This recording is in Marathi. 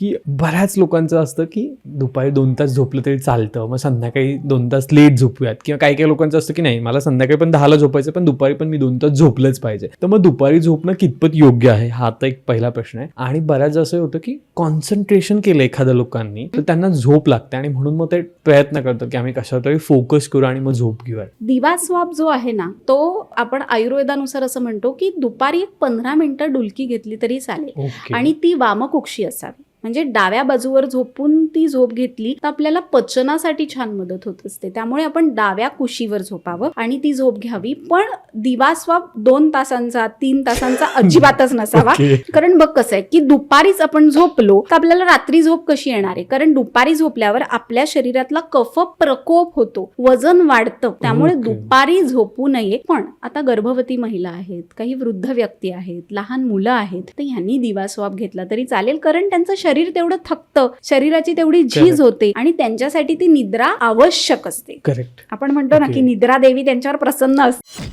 की बऱ्याच लोकांचं असतं की दुपारी दोन तास झोपलं तरी चालतं. मग संध्याकाळी दोन तास लेट झोपूयात. किंवा काही काही लोकांचं असतं की नाही मला संध्याकाळी पण दहाला झोपायचं पण दुपारी पण मी दोन तास झोपलंच पाहिजे. तर मग दुपारी झोपणं कितपत योग्य आहे? हा आता एक पहिला प्रश्न आहे. आणि बऱ्याच असं होतं की कॉन्सन्ट्रेशन केलं एखाद्या लोकांनी तर त्यांना झोप लागते. आणि म्हणून मग ते प्रयत्न करतो की आम्ही कशावर तरी फोकस करू आणि मग झोप घेऊया दिवा स्वाप जो आहे ना तो आपण आयुर्वेदानुसार असं म्हणतो की दुपारी एक पंधरा मिनिटं डुलकी घेतली तरी चालेल. आणि ती वामकुक्षी असावी. म्हणजे डाव्या बाजूवर झोपून ती झोप घेतली तर आपल्याला पचनासाठी छान मदत होत असते. त्यामुळे आपण डाव्या कुशीवर झोपावं आणि ती झोप घ्यावी. पण दिवा स्वाप दोन तासांचा तीन तासांचा अजिबातच नसावा. कारण बघ कसं आहे की दुपारीच आपण झोपलो तर आपल्याला रात्री झोप कशी येणार आहे? कारण दुपारी झोपल्यावर आपल्या शरीरातला कफ प्रकोप होतो वजन वाढतं. त्यामुळे. दुपारी झोपू नये. पण आता गर्भवती महिला आहेत काही वृद्ध व्यक्ती आहेत लहान मुलं आहेत तर ह्यांनी दिवा स्वाप घेतला तरी चालेल. कारण त्यांचं शरीर तेवढं थकतं शरीराची तेवढी झीज. होते आणि त्यांच्यासाठी ती निद्रा आवश्यक असते करेक्ट आपण म्हणतो ना. की निद्रा देवी त्यांच्यावर प्रसन्न असते